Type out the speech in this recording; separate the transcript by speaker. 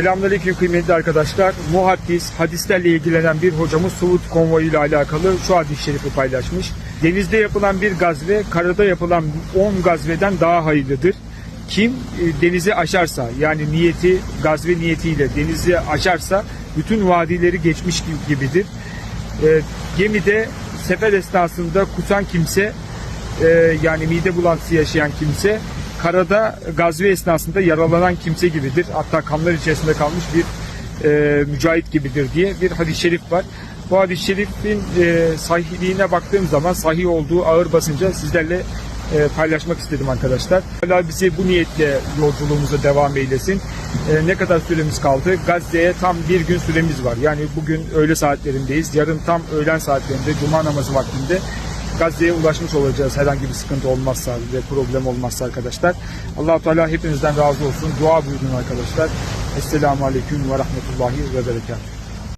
Speaker 1: Selamünaleyküm kıymetli arkadaşlar. Muhaddis, hadislerle ilgilenen bir hocamız Suud konvoyu ile alakalı şu hadis-i şerifi paylaşmış. Denizde yapılan bir gazve, karada yapılan 10 gazveden daha hayırlıdır. Kim e, denizi aşarsa, yani niyeti, gazve niyetiyle denizi aşarsa bütün vadileri geçmiş gibi- gibidir. E, gemide sefer esnasında kusan kimse e, yani mide bulantısı yaşayan kimse karada gazve esnasında yaralanan kimse gibidir. Hatta kanlar içerisinde kalmış bir e, mücahit gibidir diye bir hadis-i şerif var. Bu hadis-i şerifin e, sahihliğine baktığım zaman sahih olduğu ağır basınca sizlerle e, paylaşmak istedim arkadaşlar. Allah bizi bu niyetle yolculuğumuza devam eylesin. E, ne kadar süremiz kaldı? Gazze'ye tam bir gün süremiz var. Yani bugün öğle saatlerindeyiz. Yarın tam öğlen saatlerinde, cuma namazı vaktinde Gazze'ye ulaşmış olacağız herhangi bir sıkıntı olmazsa ve problem olmazsa arkadaşlar. allah Teala hepinizden razı olsun. Dua buyurun arkadaşlar. Esselamu Aleyküm ve Rahmetullahi ve Berekatuhu.